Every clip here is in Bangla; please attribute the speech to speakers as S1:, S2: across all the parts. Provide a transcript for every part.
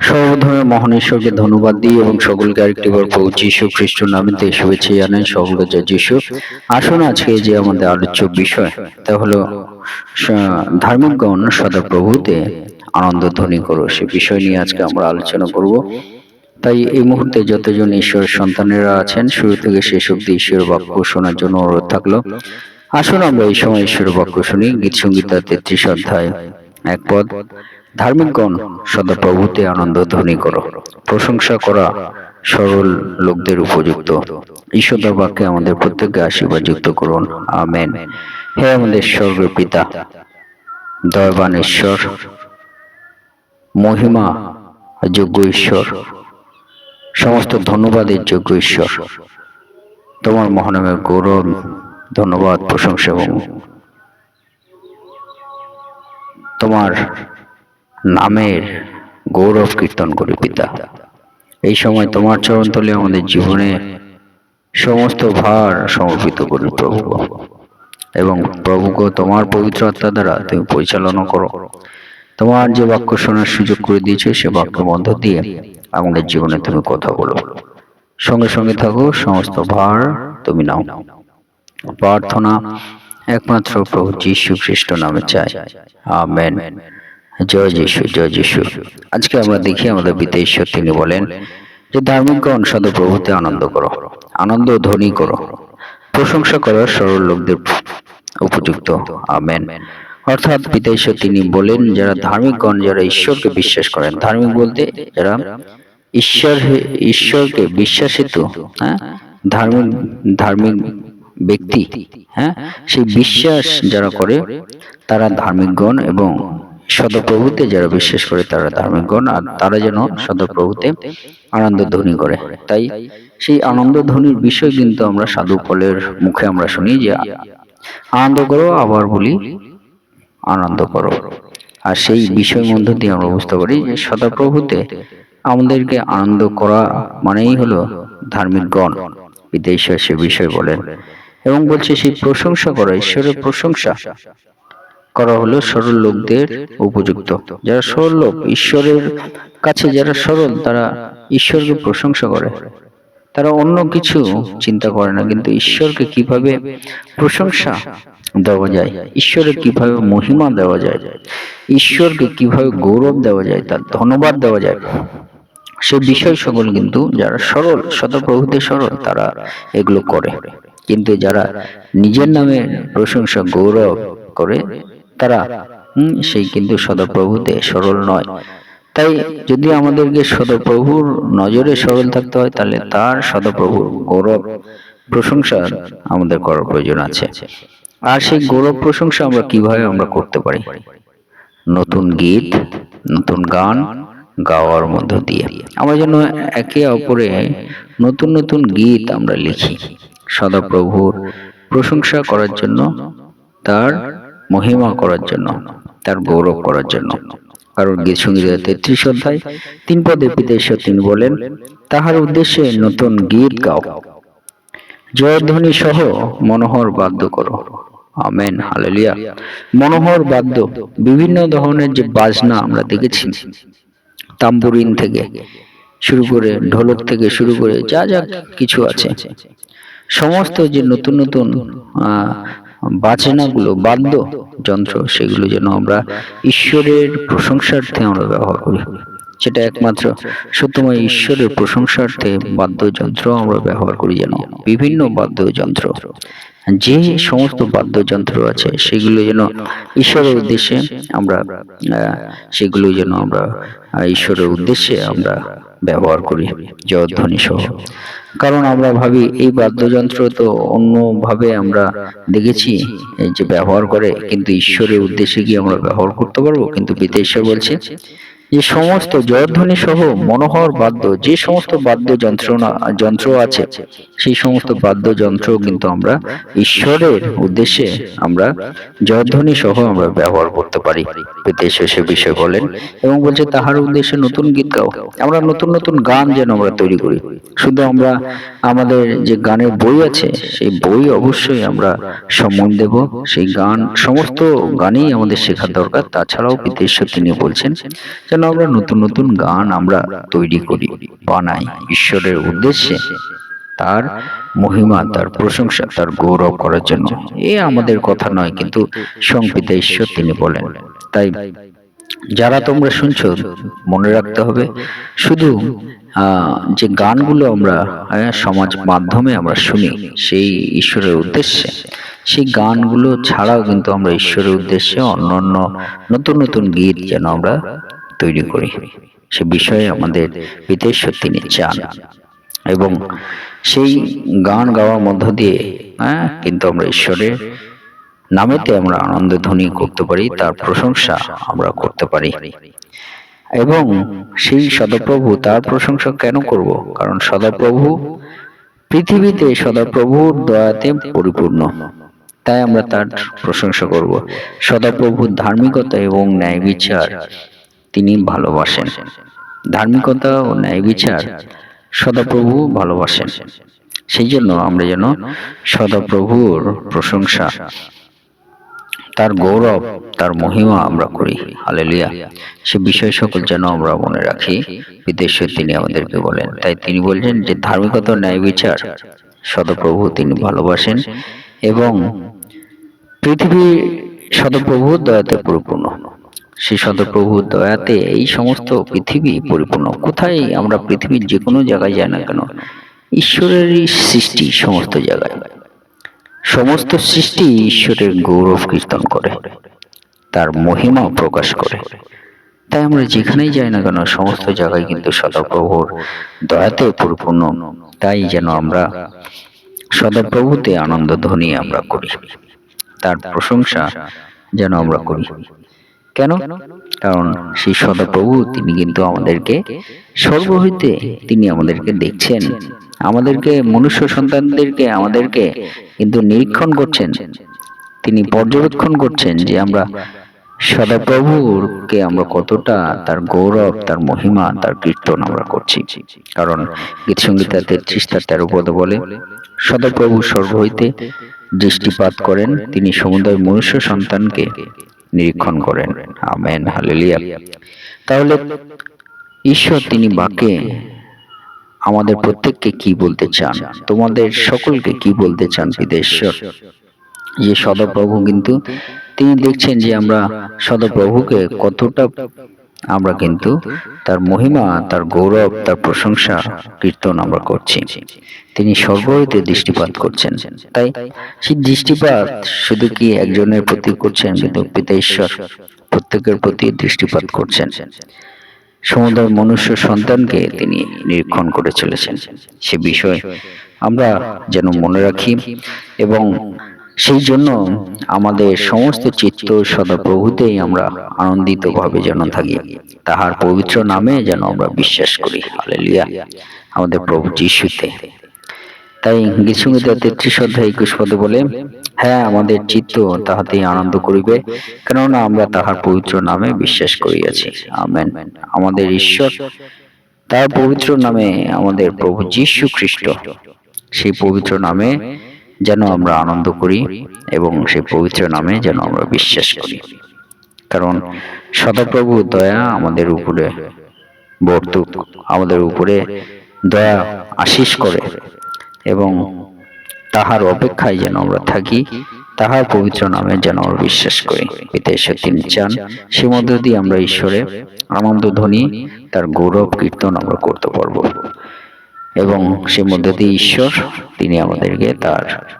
S1: সর্বধর্মের মহান ঈশ্বরকে ধন্যবাদ দিই এবং সকলকে আরেকটিবার প্রভু যীশু খ্রিস্ট নামেতে শুভেচ্ছা জানাই। সকলকে জয় যীশু। আসুন আজকে যে আমাদের আলোচ্য বিষয়, তা হলো ধার্মিকগণ সদা প্রভুতে আনন্দ ধ্বনি করো। সে বিষয় নিয়ে আজকে আমরা আলোচনা করব। তাই এই মুহূর্তে যতজন ঈশ্বরের সন্তানেরা আছেন, শুরু থেকে শেষ অব্দি ঈশ্বর বাক্য শোনার জন্য অনুরোধ থাকল। আসুন আমরা এই সময় ঈশ্বর বাক্য শুনি। গীত সঙ্গীতা তেত্রিশ অধ্যায়, এক পদ। ধার্মিকগণ সদা প্রভুতে আনন্দ ধ্বনি করো। প্রশংসা করা সরল লোকদের উপযুক্ত। ঈশ্বর বাক্যে আমাদের প্রত্যেককে আশীর্বাদ যুক্ত করুন। আমেন। হে আমাদের স্বর্গের পিতা দয়বান ঈশ্বর মহিমা যোগ্য ঈশ্বর সমস্ত ধন্যবাদের যোগ্য ঈশ্বর তোমার মহানামের গৌরব ধন্যবাদ প্রশংসা এবং তোমার নামের গৌরব কীর্তন করি পিতা। এই সময় তোমার চরণ চরণতলে আমাদের জীবনে সমস্ত ভার সমর্পিত করি প্রভু। এবং প্রভুকে তোমার পবিত্র আত্মা দ্বারা তুমি পরিচালনা করো। তোমার যে বাক্য শোনার সুযোগ করে দিয়েছ, সে বাক্যের মধ্য দিয়ে আমাদের জীবনে তুমি কথা বলো। সঙ্গে সঙ্গে থাকো, সমস্ত ভার তুমি নাও। প্রার্থনা একমাত্র প্রভু যীশু খ্রিস্ট নামে চাই। আমেন। জয় যিশু জয় যিশু। আজকে আমরা দেখি আমাদের পিতা ঈশ্বর, তিনি বলেন যে ধার্মিকগণ সদ প্রভুতে আনন্দ করো, আনন্দ ধ্বনি করো। প্রশংসা করো সরল লোকদের উপযুক্ত। আমেন। অর্থাৎ ঈশ্বর, তিনি বলেন যারা ধার্মিকগণ যারা ঈশ্বরকে বিশ্বাস করেন। ধার্মিক বলতে যারা ঈশ্বর ঈশ্বরকে বিশ্বাসিত হ্যাঁ? ধার্মিক ধার্মিক ব্যক্তি হ্যাঁ? সেই বিশ্বাস যারা করে, তারা ধার্মিকগণ এবং সদপ্রভুতে যারা বিশ্বাস করে, তারা ধার্মিকগণ আর তারা যেন সদপ্রভুতে আনন্দ ধ্বনি করে। তাই সেই আনন্দ ধ্বনির বিষয় কিন্তু আমরা সাধু পলের মুখে আমরা শুনি যে, আনন্দ করো, আবার বলি, আনন্দ করো। আর সেই বিষয় মধ্য দিয়ে আমরা বুঝতে পারি যে, সদাপ্রভুতে আমাদেরকে আনন্দ করা মানেই হলো ধার্মিক গণ। বিদেশে সে বিষয় বলেন এবং বলছে, সেই প্রশংসা করা, ঈশ্বরের প্রশংসা করা হলো সরল লোকদের উপযুক্ত। যারা সরল লোক, ঈশ্বরের কাছে যারা সরল তারা ঈশ্বরকে প্রশংসা করে। তারা অন্য কিছু চিন্তা করে না, কিন্তু ঈশ্বরকে কীভাবে প্রশংসা দেওয়া যায় ঈশ্বরের কীভাবে মহিমা দেওয়া যায়, ঈশ্বরকে কীভাবে গৌরব দেওয়া যায়, তার ধন্যবাদ দেওয়া যায়, সে বিষয় সকল কিন্তু যারা সরল সদপ্রভুতে সরল, তারা এগুলো করে। কিন্তু যারা নিজের নামে প্রশংসা, গৌরব করে তারা সেই কিন্তু সদপ্রভুতে সরল নয়। তাই যদি আমাদেরকে সদপ্রভুর নজরে সরল থাকতে হয়, তাহলে তার সদপ্রভুর গৌরব প্রশংসা আমাদের করার প্রয়োজন আছে। আর সেই গৌরব প্রশংসা আমরা কীভাবে আমরা করতে পারি? নতুন গীত, নতুন গান গাওয়ার মধ্য দিয়ে। আমরা যেন একে অপরে নতুন নতুন গীত আমরা লিখি। সদাপ্রভুর প্রশংসা করার জন্য তার মহিমা করার জন্য, তার গৌরব করার জন্য। কারণ গীত সংগীত তেত্রিশ অধ্যায়, তিন পদে পিতেশ্বর তিনি বলেন, তাহার উদ্দেশ্যে নতুন গীত গাও। জয়ধ্বনি সহ মনোহর বাদ্য করো। Amen, hallelujah. মনোহর বাদ্য, বিভিন্ন ধরনের যে বাজনা আমরা দেখেছি, তাম্বুরিন থেকে শুরু করে ঢোলক থেকে শুরু করে যা যা কিছু আছে, সমস্ত যে নতুন নতুন বাজনাগুলো, বাদ্য যন্ত্র, সেগুলো যেন আমরা ঈশ্বরের প্রশংসার্থে আমরা ব্যবহার করি। সেটা একমাত্র সত্যময় ঈশ্বরের প্রশংসার্থে বাদ্যযন্ত্র আমরা ব্যবহার করি যেন, বিভিন্ন বাদ্যযন্ত্র যে সমস্ত বাদ্যযন্ত্র আছে, সেগুলো যেন ঈশ্বরের উদ্দেশ্যে আমরা সেগুলো যেন আমরা ঈশ্বরের উদ্দেশ্যে আমরা ব্যবহার করি জয়ধ্বনি সহ। কারণ আমরা ভাবি এই বাদ্যযন্ত্র তো অন্যভাবে আমরা দেখেছি যে ব্যবহার করে, কিন্তু ঈশ্বরের উদ্দেশ্যে কি আমরা ব্যবহার করতে পারব? কিন্তু বিদেশে বলছে যে সমস্ত জয়ধ্বনি সহ মনোহর বাদ্য, যে সমস্ত বাদ্য যন্ত্রণা যন্ত্র আছে, সেই সমস্ত বাদ্যযন্ত্র কিন্তু আমরা ঈশ্বরের উদ্দেশ্যে আমরা জয়ধ্বনি সহ আমরা ব্যবহার করতে পারি। বিদেশে সে বিষয় বলেন এবং বলছে, তাহার উদ্দেশ্যে নতুন গীত গাও। আমরা নতুন নতুন গান যেন আমরা তৈরি করি। শুধু আমরা আমাদের যে গানের বই আছে, সেই বই অবশ্যই আমরা সম্মান দেব। সেই গান, সমস্ত গানই আমাদের শেখার দরকার। তাছাড়াও বিদেশ তিনি বলছেন, যেন যেন আমরা নতুন নতুন গান আমরা তৈরি করি বানাই ঈশ্বরের উদ্দেশ্যে তার মহিমা, তার প্রশংসা, তার গৌরব করার জন্য। এ আমাদের কথা নয়, কিন্তু সংপিতা ঈশ্বর তিনি বলেন। তাই যারা তোমরা শুনছো, মনে রাখতে হবে, শুধু যে গানগুলো আমরা সমাজ মাধ্যমে আমরা শুনি, সেই ঈশ্বরের উদ্দেশ্যে, সেই গানগুলো ছাড়াও কিন্তু আমরা ঈশ্বরের উদ্দেশ্যে অন্য অন্য নতুন নতুন গীত যেন আমরা তৈরি করি। সে বিষয়ে আমাদের পিতেশ্বর তিনি চান এবং সেই গান গাওয়ার মধ্য দিয়ে হ্যাঁ কিন্তু আমরা ঈশ্বরের নামেতে আমরা আনন্দ ধ্বনি করতে পারি, তার প্রশংসা আমরা করতে পারি। এবং সেই সদাপ্রভু, তার প্রশংসা কেন করব? কারণ সদাপ্রভু পৃথিবীতে, সদাপ্রভুর দয়াতে পরিপূর্ণ। তাই আমরা তার প্রশংসা করব। সদাপ্রভুর ধার্মিকতা এবং ন্যায় বিচার তিনি ভালোবাসেন। ধার্মিকতা ও ন্যায় বিচার সদাপ্রভু ভালোবাসেন। সেই জন্য আমরা যেন সদাপ্রভুর প্রশংসা, তার গৌরব, তার মহিমা আমরা করি। হালেলুয়া। সে বিষয় সকল যেন আমরা মনে রাখি বিদেশে তিনি আমাদেরকে বলেন। তাই তিনি বলছেন যে ধার্মিকতা ন্যায় বিচার সদপ্রভু তিনি ভালোবাসেন এবং পৃথিবী সদপ্রভুর দয়াতে পরিপূর্ণ। সেই সদপ্রভুর দয়াতে এই সমস্ত পৃথিবী পরিপূর্ণ। কোথায় আমরা পৃথিবীর যে কোনো জায়গায় যাই না কেন? ঈশ্বরেরই সৃষ্টি সমস্ত জায়গায়। সমস্ত সৃষ্টি ঈশ্বরের গৌরব কীর্তন করে, তার মহিমা প্রকাশ করে। তাই আমরা যেখানেই যাই না কেন, সমস্ত জায়গায় কিন্তু সদাপ্রভুর দয়াতে পরিপূর্ণ। তাই যেন আমরা সদাপ্রভুতে আনন্দ ধ্বনি আমরা করি। তার প্রশংসা যেন আমরা করি। কেন? কারণ সেই সদাপ্রভু তিনি কিন্তু আমাদেরকে সর্ব হইতে তিনি আমাদেরকে দেখছেন। আমাদেরকে মনুষ্য সন্তানদেরকে আমাদেরকে কিন্তু নিরীক্ষণ করছেন। তিনি পর্যবেক্ষণ করছেন যে আমরা সদাপ্রভুরকে আমরা কতটা তার গৌরব তার মহিমা তার কীর্তন আমরা করছি। কারণ গীত সঙ্গীতা তেত্রিশ তার তেরো পদ বলে সদাপ্রভু সর্ব হইতে দৃষ্টিপাত করেন। তিনি সমুদয় মনুষ্য সন্তানকে নিরীক্ষণ করেন। Amen, hallelujah. তাহলে ঈশ্বর তিনি বাকে আমাদের প্রত্যেককে কি বলতে চান? তোমাদের সকলকে কি বলতে চান বিদেশ্বর যে সদাপ্রভু কিন্তু তিনি দেখছেন যে আমরা সদাপ্রভুকে কতটা আমরা কিন্তু তার মহিমা তার গৌরব তার প্রশংসা কীর্তন আমরা করছি। তিনি স্বর্গ দৃষ্টিপাত করছেন। তাই সেই দৃষ্টিপাত শুধু কি একজনের প্রতি করছেন কিন্তু পিতা ঈশ্বর প্রত্যেকের প্রতি দৃষ্টিপাত করছেন। সমুদয় মনুষ্য সন্তানকে তিনি নিরীক্ষণ করে চলেছেন। সে বিষয় আমরা যেন মনে রাখি এবং সেই জন্য আমাদের সমস্ত চিত্ত সদাপ্রভুতেই আমরা আনন্দিত ভাবে যেন থাকি। তাহার পবিত্র নামে যেন আমরা বিশ্বাস করি। হালেলুয়া। আমাদের প্রভু যিশুতে। তাই গীতসঙ্গীতা তেত্রিশ অধ্যায় একুশ পদে বলে হ্যাঁ আমাদের চিত্ত তাহাতেই আনন্দ করিবে কেননা আমরা তাহার পবিত্র নামে বিশ্বাস করিয়াছি। আমেন। আমাদের ঈশ্বর তার পবিত্র নামে আমাদের প্রভু যীশু খ্রিস্ট সেই পবিত্র নামে যেন আমরা আনন্দ করি এবং সেই পবিত্র নামে যেন আমরা বিশ্বাস করি। কারণ সদাপ্রভু দয়া আমাদের উপরে বর্তুক, আমাদের উপরে দয়া আশিস করে এবং তাহার অপেক্ষায় যেন আমরা থাকি, তাহার পবিত্র নামে যেন আমরা বিশ্বাস করি। ঈশ্বর তিনি চান সে মধ্য দিয়ে আমরা ঈশ্বরের আনন্দ ধ্বনি, তার গৌরব কীর্তন আমরা করতে পারব। এবং সে মধ্য দিয়ে ঈশ্বর, তিনি আমাদেরকে তার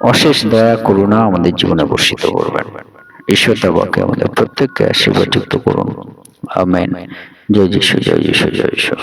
S1: অশেষ দয়া, করুণা আমাদের জীবনে বর্ষিত করবেন। ঈশ্বর তাবাকে আমাদের প্রত্যেককে আশীর্বাদ যুক্ত করুন। আমেন। জয় যিশু জয় যিশু জয় যিশু।